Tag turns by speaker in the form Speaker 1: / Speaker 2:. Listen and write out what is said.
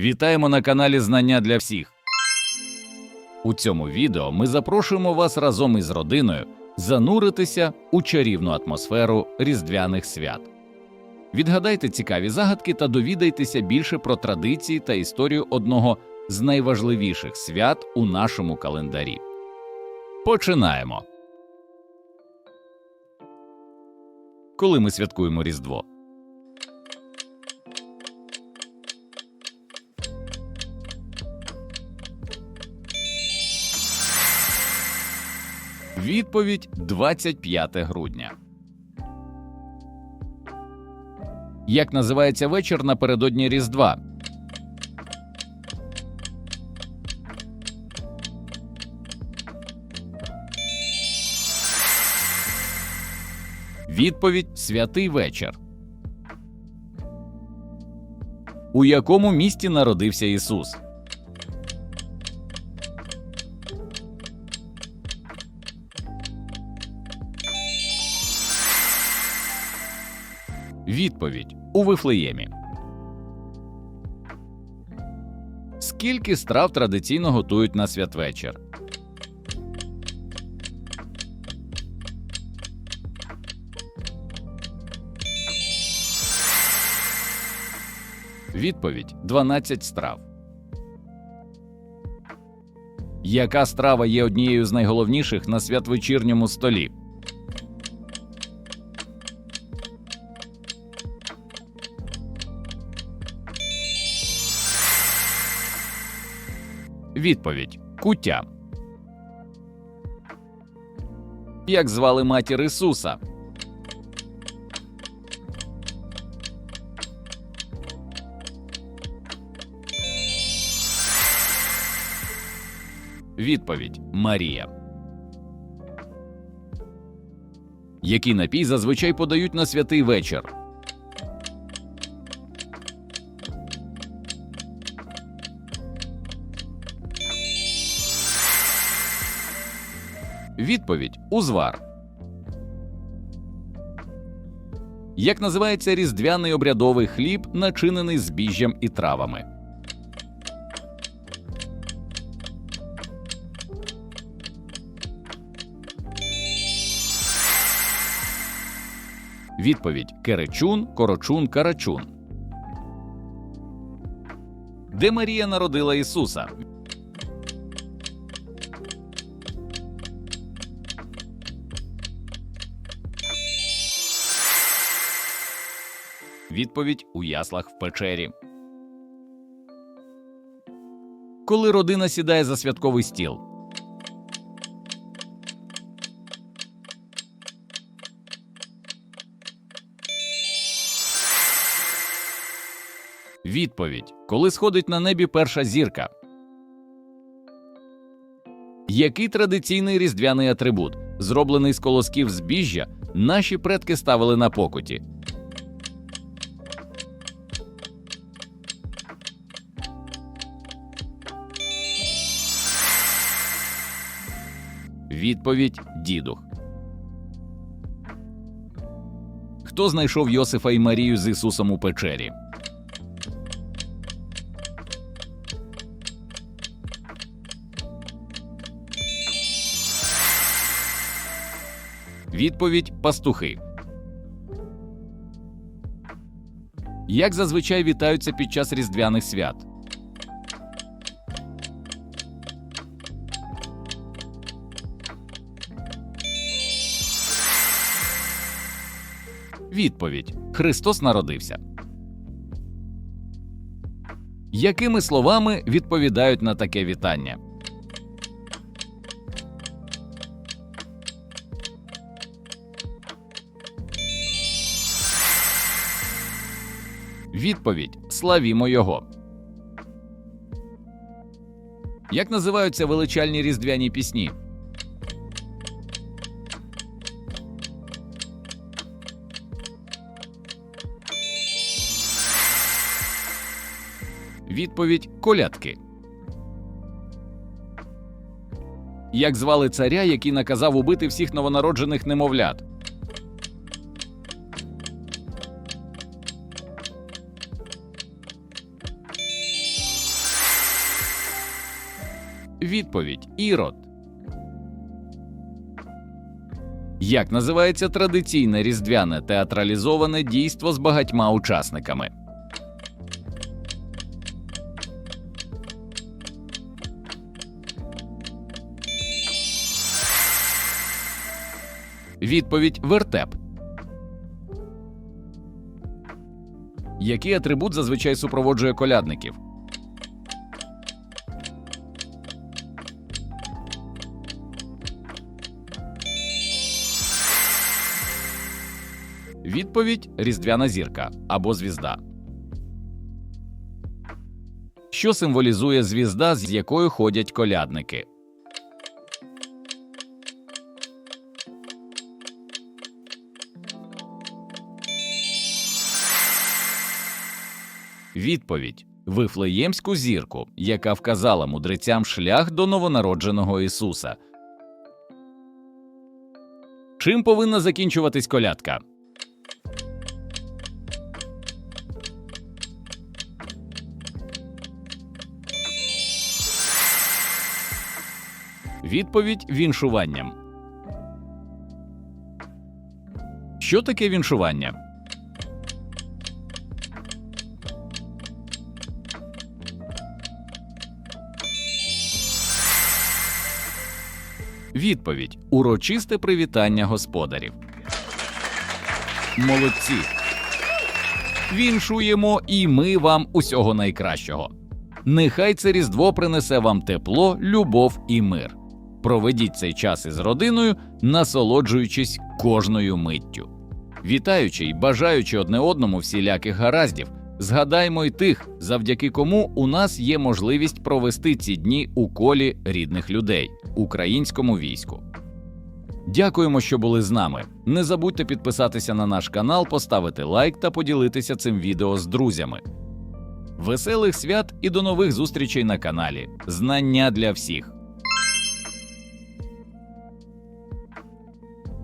Speaker 1: Вітаємо на каналі Знання для всіх. У цьому відео ми запрошуємо вас разом із родиною зануритися у чарівну атмосферу різдвяних свят. Відгадайте цікаві загадки та довідайтеся більше про традиції та історію одного з найважливіших свят у нашому календарі. Починаємо. Коли ми святкуємо Різдво? Відповідь 25 грудня. Як називається вечір напередодні Різдва? Відповідь Святий вечір. У якому місті народився Ісус? Відповідь у Вифлеємі. Скільки страв традиційно готують на святвечір? Відповідь 12 страв. Яка страва є однією з найголовніших на святвечірньому столі? Відповідь Куття. Як звали матір Ісуса? Відповідь Марія. Який напій зазвичай подають на святий вечір? Відповідь Узвар. Як називається різдвяний обрядовий хліб, начинений збіжжям і травами? Відповідь Керечун, Корочун, Карачун. Де Марія народила Ісуса? Відповідь у яслах в печері. Коли родина сідає за святковий стіл. Відповідь Коли сходить на небі перша зірка. Який традиційний різдвяний атрибут, зроблений з колосків збіжжя, наші предки ставили на покуті? Відповідь дідух. Хто знайшов Йосифа і Марію з Ісусом у печері? Відповідь пастухи. Як зазвичай вітаються під час різдвяних свят? Відповідь Христос народився. Якими словами відповідають на таке вітання? Відповідь Славімо Його. Як називаються величальні різдвяні пісні? Відповідь колядки. Як звали царя, який наказав убити всіх новонароджених немовлят? Відповідь Ірод. Як називається традиційне різдвяне театралізоване дійство з багатьма учасниками? Відповідь вертеп. Який атрибут зазвичай супроводжує колядників? Відповідь різдвяна зірка або звізда. Що символізує звізда, з якою ходять колядники? Відповідь Вифлеємську зірку, яка вказала мудрецям шлях до новонародженого Ісуса. Чим повинна закінчуватись колядка? Відповідь віншуванням. Що таке віншування? Відповідь урочисте привітання господарів. Молодці. Віншуємо і ми вам усього найкращого. Нехай це Різдво принесе вам тепло, любов і мир. Проведіть цей час із родиною, насолоджуючись кожною миттю. Вітаючи й бажаючи одне одному всіляких гараздів, згадаймо й тих, завдяки кому у нас є можливість провести ці дні у колі рідних людей, українському війську. Дякуємо, що були з нами. Не забудьте підписатися на наш канал, поставити лайк та поділитися цим відео з друзями. Веселих свят і до нових зустрічей на каналі. Знання для всіх.